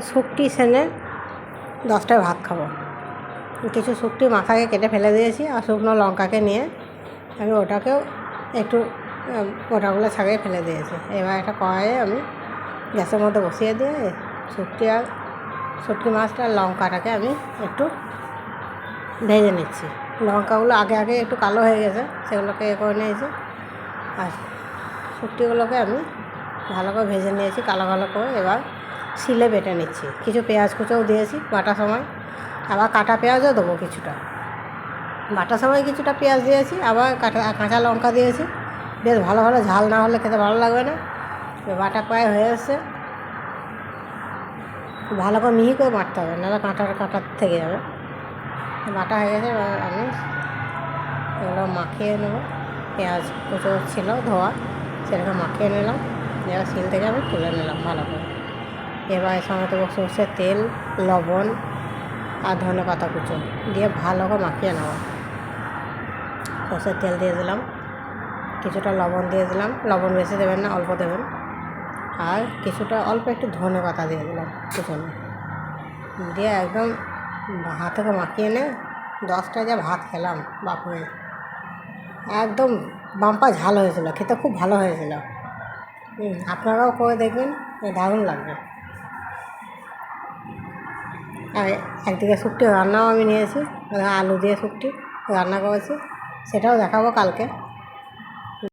শুকটি সেনে দশটায় ভাত খাব। কিছু শুকটি মাথাকে কেটে ফেলে দিয়েছি আর শুকনো লঙ্কাকে নিয়ে আমি ওটাকেও একটু আহ, গোটাগুলো ছাড়িয়ে ফেলে দিয়েছি। এবার একটা কড়াইয়ে আমি গ্যাসের মধ্যে বসিয়ে দিয়ে শুকটি আর শুটকি মাছটা আর লঙ্কাটাকে আমি একটু ভেজে নিচ্ছি। লঙ্কাগুলো আগে আগে একটু কালো হয়ে গেছে সেগুলোকে এ করে নিয়েছি। আর শুটকিগুলোকে আমি ভালো করে ভেজে নিয়েছি কালো কালো করে। এবার শিলে বেটে নিচ্ছি। কিছু পেঁয়াজ কুচোও দিয়েছি বাটার সময়। আবার কাটা পেঁয়াজও দেবো কিছুটা। বাটার সময় কিছুটা পেঁয়াজ দিয়েছি, আবার কাঁচা কাঁচা লঙ্কা দিয়েছি। বেশ ভালো ভালো ঝাল না হলে খেতে ভালো লাগবে না। বাটা প্রায় হয়ে এসছে। ভালো করে মিহি করে বাটতে হবে, নাহলে কাঁটার কাঁটার থেকে যাবে। বাটা হয়ে গেছে, এবার আমি এগুলো মাখিয়ে নেব। পেঁয়াজ কুচো ছিল, ধোয়া, সেটাকে মাখিয়ে নিলাম। এবার শিল থেকে আমি তুলে নিলাম ভালো করে। এবার দেবো সর্ষের তেল, লবণ আর ধনে পাতা কুচো দিয়ে ভালো করে মাখিয়ে নেব। সর্ষের তেল দিয়ে দিলাম, কিছুটা লবণ দিয়ে দিলাম। লবণ বেশি দেবেন না, অল্প দেবেন। আর কিছুটা, অল্প একটু ধনে পাতা দিয়ে দিলাম কুচনো। দিয়ে একদম হাতে মাখিয়ে নে, দশটা যা ভাত খেলাম, বাপরে। একদম বাম্পা ঝাল হয়েছিল, খেতে খুব ভালো হয়েছিল। আপনারাও করে দেখবেন দারুণ লাগবে। আর একদিকে শুক্তি রান্নাও আমি নিয়েছি আলু দিয়ে শুক্তি রান্না করেছি সেটাও দেখাবো কালকে।